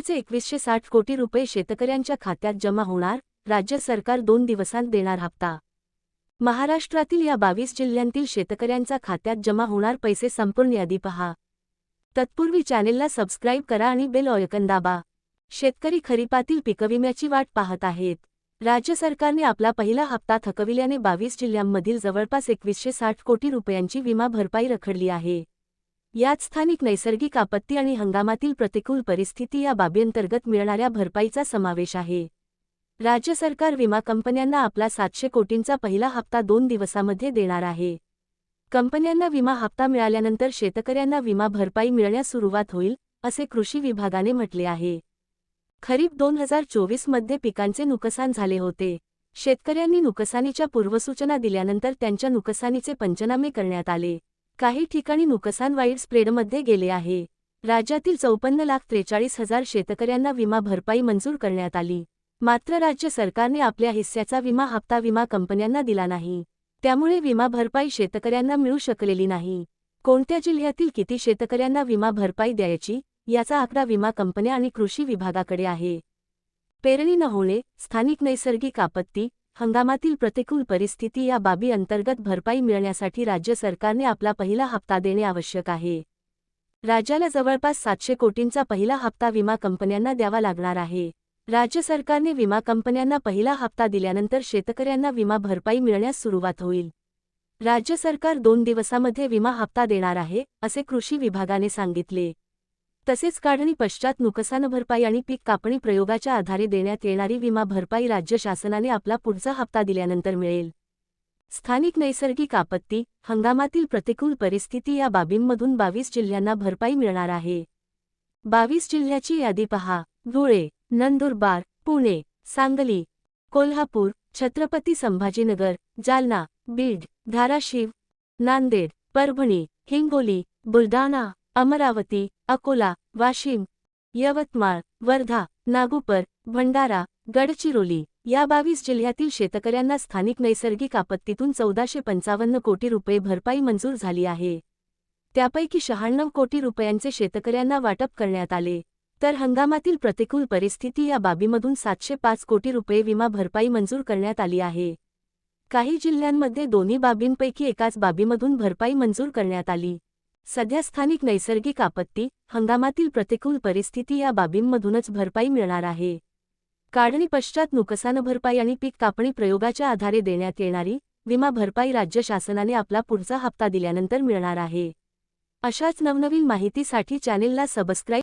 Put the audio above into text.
चे एकवीसशे साठ कोटी रुपये शेतकऱ्यांच्या खात्यात जमा होणार राज्य सरकार दोन दिवसांत देणार हप्ता. महाराष्ट्रातील या बावीस जिल्ह्यांतील शेतकऱ्यांच्या खात्यात जमा होणार पैसे संपूर्ण यादी पहा. तत्पूर्वी चॅनेलला सबस्क्राईब करा आणि बेल ऑयकन दाबा. शेतकरी खरीपातील पिकविम्याची वाट पाहत आहेत. राज्य सरकारने आपला पहिला हप्ता थकविल्याने बावीस जिल्ह्यांमधील जवळपास एकवीसशे साठ कोटी रुपयांची विमा भरपाई रखडली आहे. यात स्थानिक नैसर्गिक आपत्ती आणि हंगामातील प्रतिकूल परिस्थिती या बाबींतर्गत मिळणाऱ्या भरपाईचा समावेश आहे. राज्य सरकार विमा कंपन्यांना आपला सातशे कोटींचा पहिला हप्ता दोन दिवसामध्ये देणार आहे. कंपन्यांना विमा हप्ता मिळाल्यानंतर शेतकऱ्यांना विमा भरपाई मिळण्यास सुरुवात होईल असे कृषी विभागाने म्हटले आहे. खरीप दोन हजार चोवीसमध्ये पिकांचे नुकसान झाले होते. शेतकऱ्यांनी नुकसानीच्या पूर्वसूचना दिल्यानंतर त्यांच्या नुकसानीचे पंचनामे करण्यात आले. काही ठिकाणी नुकसान वाईट स्प्रेडमध्ये गेले आहे. राज्यातील चौपन्न लाख त्रेचाळीस हजार शेतकऱ्यांना विमा भरपाई मंजूर करण्यात आली. मात्र राज्य सरकारने आपल्या हिस्स्याचा विमा हप्ता विमा कंपन्यांना दिला नाही. त्यामुळे विमा भरपाई शेतकऱ्यांना मिळू शकलेली नाही. कोणत्या जिल्ह्यातील किती शेतकऱ्यांना विमा भरपाई द्यायची याचा आकडा विमा कंपन्या आणि कृषी विभागाकडे आहे. पेरणी न होणे स्थानिक नैसर्गिक आपत्ती हंगामातील प्रतिकूल परिस्थिती या बाबी अंतर्गत भरपाई मिळण्यासाठी राज्य सरकारने आपला पहिला हप्ता देणे आवश्यक आहे. राज्याला जवळपास सातशे कोटींचा पहिला हप्ता विमा कंपन्यांना द्यावा लागणार आहे. राज्य सरकारने विमा कंपन्यांना पहिला हप्ता दिल्यानंतर शेतकऱ्यांना विमा भरपाई मिळण्यास सुरुवात होईल. राज्य सरकार दोन दिवसामध्ये विमा हप्ता देणार आहे असे कृषी विभागाने सांगितले. तसेच काढणी पश्चात नुकसान भरपाई आणि पीक कापणी प्रयोगाच्या आधारे देण्यात येणारी विमा भरपाई राज्य शासनाने आपला पुढचा हप्ता दिल्यानंतर मिळेल. स्थानिक नैसर्गिक आपत्ती हंगामातील प्रतिकूल परिस्थिती या बाबींमधून बावीस जिल्ह्यांना भरपाई मिळणार आहे. बावीस जिल्ह्याची यादी पहा. धुळे नंदुरबार पुणे सांगली कोल्हापूर छत्रपती संभाजीनगर जालना बीड धाराशिव नांदेड परभणी हिंगोली बुलढाणा अमरावती अकोला वाशिम यवतमाळ वर्धा नागुपर भंडारा गडचिरोली या बावीस जिल्ह्यातील शेतकऱ्यांना स्थानिक नैसर्गिक आपत्तीतून चौदाशे पंचावन्न कोटी रुपये भरपाई मंजूर झाली आहे. त्यापैकी शहाण्णव कोटी रुपयांचे शेतकऱ्यांना वाटप करण्यात आले. तर हंगामातील प्रतिकूल परिस्थिती या बाबीमधून सातशे पाच कोटी रुपये विमा भरपाई मंजूर करण्यात आली आहे. काही जिल्ह्यांमध्ये दोन्ही बाबींपैकी एकाच बाबीमधून भरपाई मंजूर करण्यात आली. सध्या स्थानिक नैसर्गिक आपत्ती हंगामातील प्रतिकूल परिस्थिती या बाबींमधूनच भरपाई मिळणार आहे. काढणी पश्चात नुकसान भरपाई आणि पीक कापणी प्रयोगाच्या आधारे देण्यात येणारी विमा भरपाई राज्य शासनाने आपला पुढचा हप्ता दिल्यानंतर मिळणार आहे. अशाच नवनवीन माहितीसाठी चॅनेलला सबस्क्राईब